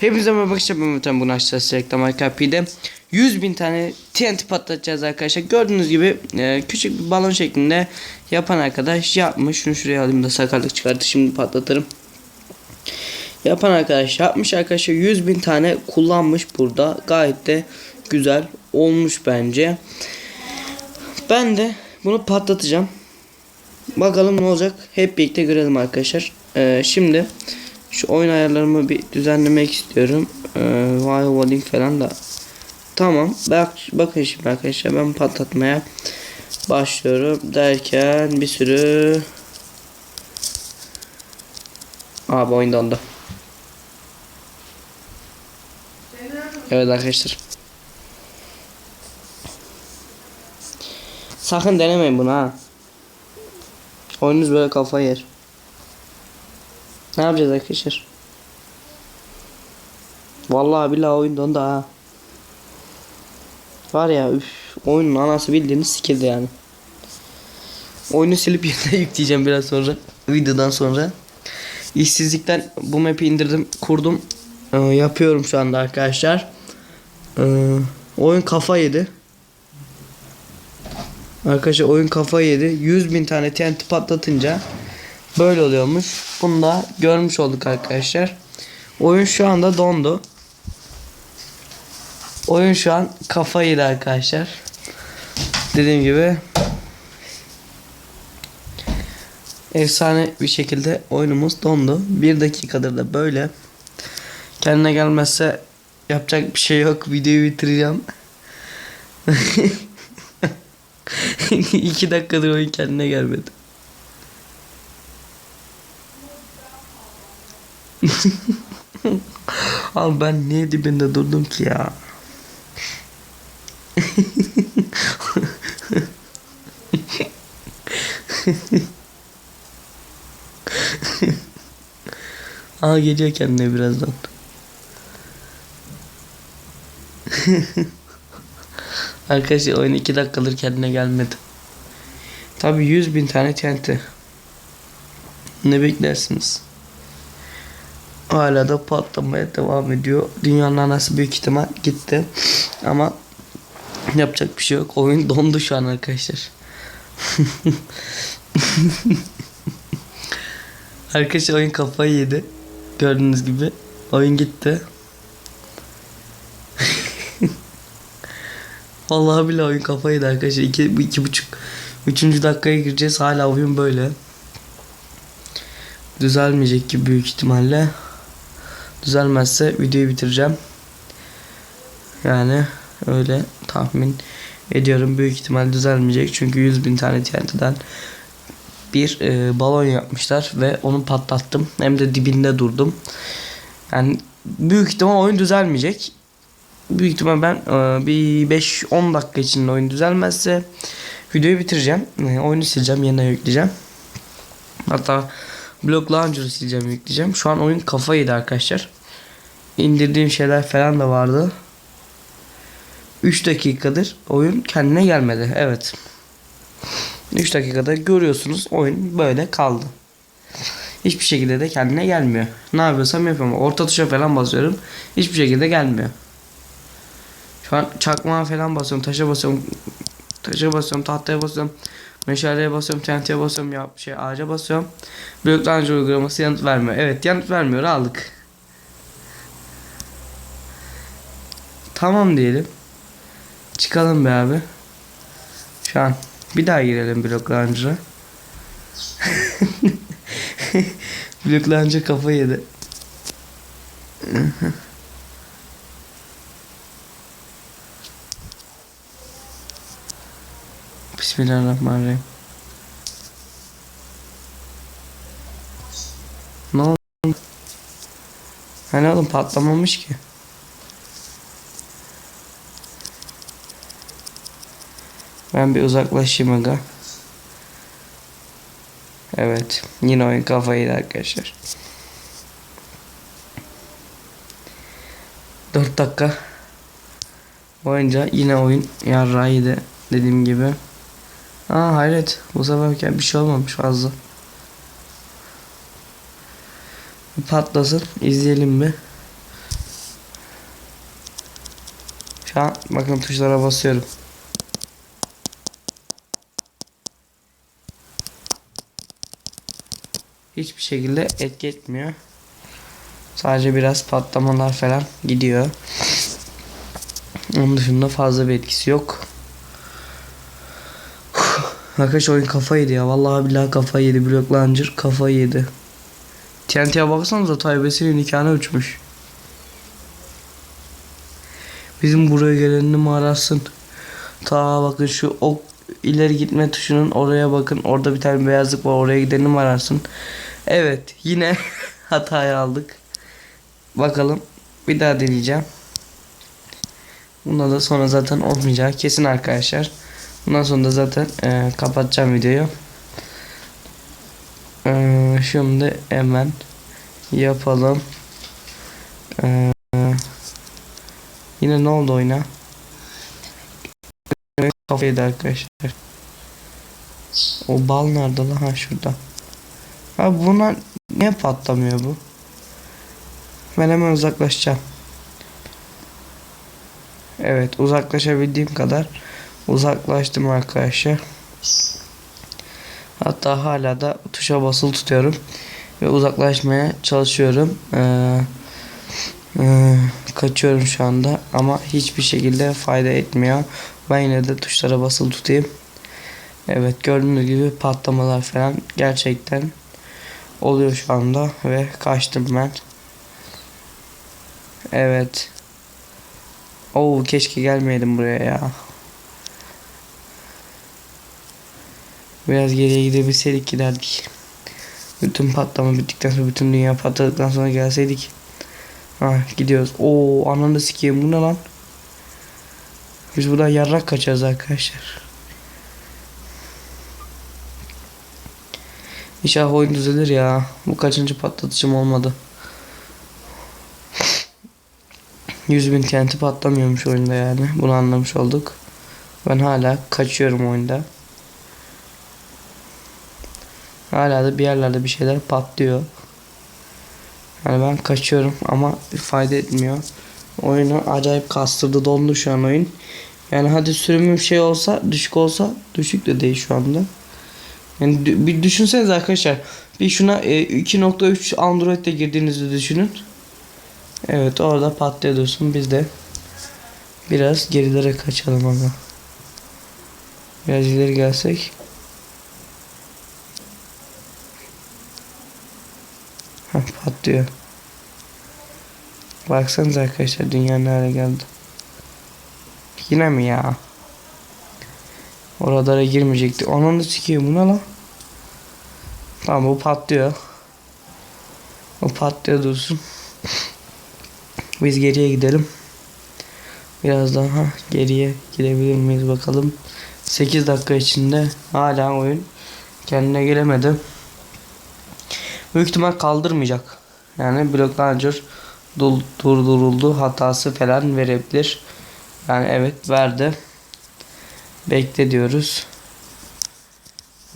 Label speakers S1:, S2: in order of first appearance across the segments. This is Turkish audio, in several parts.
S1: Hepinize merhaba arkadaşlar ben Mehmet'ten bunu açacağız reklam AKP'de 100 bin tane TNT patlatacağız arkadaşlar. Gördüğünüz gibi e, küçük bir balon şeklinde yapan arkadaş yapmış. Şunu şuraya alayım da sakarlık çıkarttı şimdi patlatırım. Yapan arkadaş yapmış arkadaşlar. 100 bin tane kullanmış burada. Gayet de güzel olmuş bence. Ben de bunu patlatacağım. Bakalım ne olacak. Hep birlikte görelim arkadaşlar. E, Şimdi şu oyun ayarlarımı bir düzenlemek istiyorum. Ee, Wire Loading falan da. Tamam. Bak, bakın şimdi arkadaşlar ben patlatmaya başlıyorum derken bir sürü Abi oyun dondu. Evet arkadaşlar. Sakın denemeyin bunu ha. Oyununuz böyle kafa yer. Ne yapacağız arkadaşlar? Vallahi billahi oyun dondu ha. Var ya üf, oyunun anası bildiğiniz sikildi yani. Oyunu silip yeniden yükleyeceğim biraz sonra. Videodan sonra. İşsizlikten bu map'i indirdim, kurdum. Ee, yapıyorum şu anda arkadaşlar. Ee, oyun kafa yedi. Arkadaşlar oyun kafa yedi. 100 bin tane TNT patlatınca Böyle oluyormuş. Bunu da görmüş olduk arkadaşlar. Oyun şu anda dondu. Oyun şu an kafa yedi arkadaşlar. Dediğim gibi efsane bir şekilde oyunumuz dondu. Bir dakikadır da böyle. Kendine gelmezse yapacak bir şey yok. Videoyu bitireceğim. İki dakikadır oyun kendine gelmedi. Abi ben niye dibinde durdum ki ya? Aa geliyor kendine birazdan. Arkadaşlar oyun 2 dakikadır kendine gelmedi. Tabi 100 bin tane TNT. Ne beklersiniz? Hala da patlamaya devam ediyor. Dünyanın anası büyük ihtimal gitti. Ama yapacak bir şey yok. Oyun dondu şu an arkadaşlar. arkadaşlar oyun kafayı yedi. Gördüğünüz gibi. Oyun gitti. Vallahi bile oyun kafayı yedi arkadaşlar. İki, iki buçuk. Üçüncü dakikaya gireceğiz. Hala oyun böyle. Düzelmeyecek gibi büyük ihtimalle. Düzelmezse videoyu bitireceğim. Yani öyle tahmin ediyorum. Büyük ihtimal düzelmeyecek. Çünkü 100 bin tane TNT'den bir e, balon yapmışlar ve onu patlattım. Hem de dibinde durdum. Yani büyük ihtimal oyun düzelmeyecek. Büyük ihtimal ben e, bir 5-10 dakika içinde oyun düzelmezse videoyu bitireceğim. E, oyunu sileceğim, yeniden yükleyeceğim. Hatta Block Launcher'ı sileceğim, yükleyeceğim. Şu an oyun kafa yedi arkadaşlar. İndirdiğim şeyler falan da vardı. 3 dakikadır oyun kendine gelmedi. Evet. 3 dakikada görüyorsunuz oyun böyle kaldı. Hiçbir şekilde de kendine gelmiyor. Ne yapıyorsam yapıyorum. Orta tuşa falan basıyorum. Hiçbir şekilde gelmiyor. Şu an çakmağa falan basıyorum. Taşa basıyorum. Taşa basıyorum. Tahtaya basıyorum. Meşaleye basıyorum. TNT'ye basıyorum. Ya şey ağaca basıyorum. Block Launcher uygulaması yanıt vermiyor. Evet yanıt vermiyor. Aldık. Tamam diyelim. Çıkalım be abi. Şu an bir daha girelim. Block Launcher kafa yedi. Bismillahirrahmanirrahim. Ne oldu? Hani oğlum patlamamış ki. Ben bir uzaklaşayım aga. Evet. Yine oyun kafayı arkadaşlar. 4 dakika boyunca yine oyun yarrağıydı dediğim gibi. Aa hayret bu sefer bir şey olmamış fazla. Patlasın izleyelim mi? Şu an bakın tuşlara basıyorum. Hiçbir şekilde etki etmiyor. Sadece biraz patlamalar falan gidiyor. Onun dışında fazla bir etkisi yok. Arkadaş oyun kafa yedi ya. Vallahi billahi kafa yedi. Block Launcher kafa yedi. TNT'ye baksanıza Taybesi'nin nikahına uçmuş. Bizim buraya gelenini mi arasın? Ta bakın şu ok ileri gitme tuşunun oraya bakın. Orada bir tane beyazlık var. Oraya gidenini mi ararsın? Evet. Yine hatayı aldık. Bakalım. Bir daha deneyeceğim. Bunda da sonra zaten olmayacak. Kesin arkadaşlar. Bundan sonra da zaten e, kapatacağım videoyu. E, şimdi hemen yapalım. E, yine ne oldu oyuna? Kafaydı arkadaşlar. O bal nerede lan? Ha şurada. Ha buna niye patlamıyor bu? Ben hemen uzaklaşacağım. Evet uzaklaşabildiğim kadar uzaklaştım arkadaşlar. Hatta hala da tuşa basılı tutuyorum ve uzaklaşmaya çalışıyorum. Ee, e, kaçıyorum şu anda ama hiçbir şekilde fayda etmiyor. Ben yine de tuşlara basılı tutayım. Evet gördüğünüz gibi patlamalar falan gerçekten oluyor şu anda ve kaçtım ben. Evet. Oo keşke gelmeydim buraya ya. Biraz geriye gidebilseydik giderdik. Bütün patlama bittikten sonra bütün dünya patladıktan sonra gelseydik. Ha gidiyoruz. Oo ananı sikeyim bu ne lan? Biz buradan yarrak kaçarız arkadaşlar. İnşallah oyun düzelir ya. Bu kaçıncı patlatıcım olmadı. 100 bin TNT patlamıyormuş oyunda yani. Bunu anlamış olduk. Ben hala kaçıyorum oyunda. Hala da bir yerlerde bir şeyler patlıyor. Yani ben kaçıyorum ama fayda etmiyor. Oyunu acayip kastırdı dondu şu an oyun. Yani hadi sürümüm şey olsa düşük olsa düşük de değil şu anda. Yani bir düşünsenize arkadaşlar. Bir şuna e, 2.3 Android'de girdiğinizi düşünün. Evet orada patlıyor dursun. Biz de biraz gerilere kaçalım ama. Biraz ileri gelsek. Patlıyor. Baksanıza arkadaşlar dünya ne hale geldi. Yine mi ya? Oralara girmeyecekti. Onun da sikiyim bu ne lan? Tamam bu patlıyor. O patlıyor dursun. Biz geriye gidelim. Biraz daha geriye gidebilir miyiz bakalım. 8 dakika içinde hala oyun kendine gelemedi. Büyük ihtimal kaldırmayacak. Yani Block Launcher durduruldu hatası falan verebilir. Yani evet verdi. Bekle diyoruz.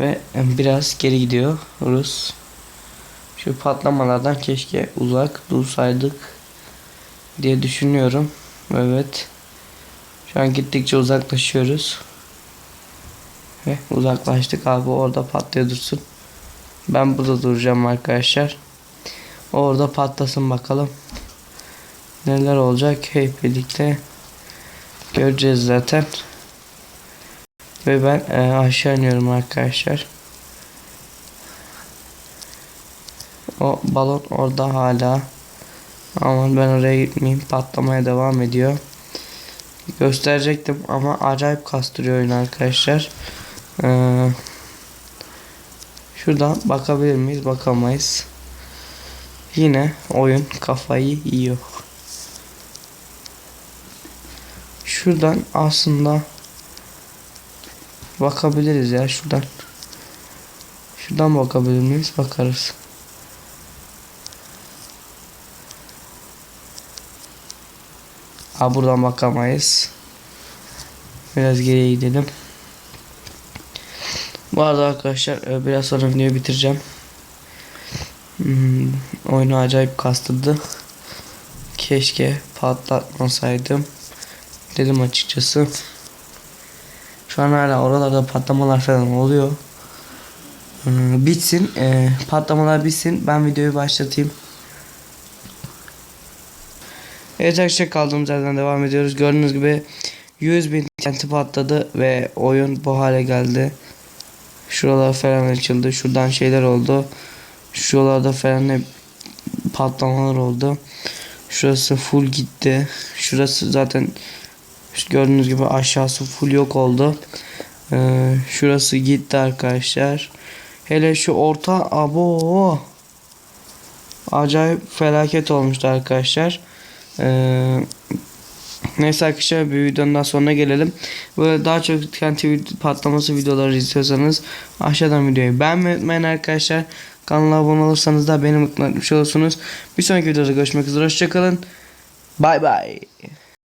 S1: Ve biraz geri gidiyor Rus. Şu patlamalardan keşke uzak dursaydık diye düşünüyorum. Evet. Şu an gittikçe uzaklaşıyoruz. Ve uzaklaştık abi orada patlıyor dursun. Ben burada duracağım arkadaşlar. Orada patlasın bakalım. Neler olacak hep birlikte göreceğiz zaten. Ve ben e, aşağı iniyorum arkadaşlar. O balon orada hala. Aman ben oraya gitmeyeyim. Patlamaya devam ediyor. Gösterecektim ama acayip kastırıyor oyun arkadaşlar. Ee, şuradan bakabilir miyiz? Bakamayız. Yine oyun kafayı yiyor. Şuradan aslında bakabiliriz ya şuradan. Şuradan bakabilir miyiz? Bakarız. Ha buradan bakamayız. Biraz geriye gidelim. Bu arada arkadaşlar e, biraz sonra videoyu bitireceğim. Hmm, oyunu acayip kastırdı. Keşke patlatmasaydım. dedim açıkçası. Şu an hala oralarda patlamalar falan oluyor. Ee, bitsin. ee, patlamalar bitsin. Ben videoyu başlatayım. Evet arkadaşlar kaldığımız yerden devam ediyoruz. Gördüğünüz gibi 100 bin patladı ve oyun bu hale geldi. Şuralar falan açıldı. Şuradan şeyler oldu. Şuralarda falan hep patlamalar oldu. Şurası full gitti. Şurası zaten gördüğünüz gibi aşağısı full yok oldu. Ee, şurası gitti arkadaşlar. Hele şu orta abo acayip felaket olmuştu arkadaşlar. Ee, neyse arkadaşlar bir videonun daha sonuna gelelim. Böyle daha çok vid- patlaması videoları istiyorsanız aşağıdan videoyu beğenmeyi unutmayın arkadaşlar. Kanala abone olursanız da beni mutlu etmiş olursunuz. Bir sonraki videoda görüşmek üzere. Hoşçakalın. Bay bay.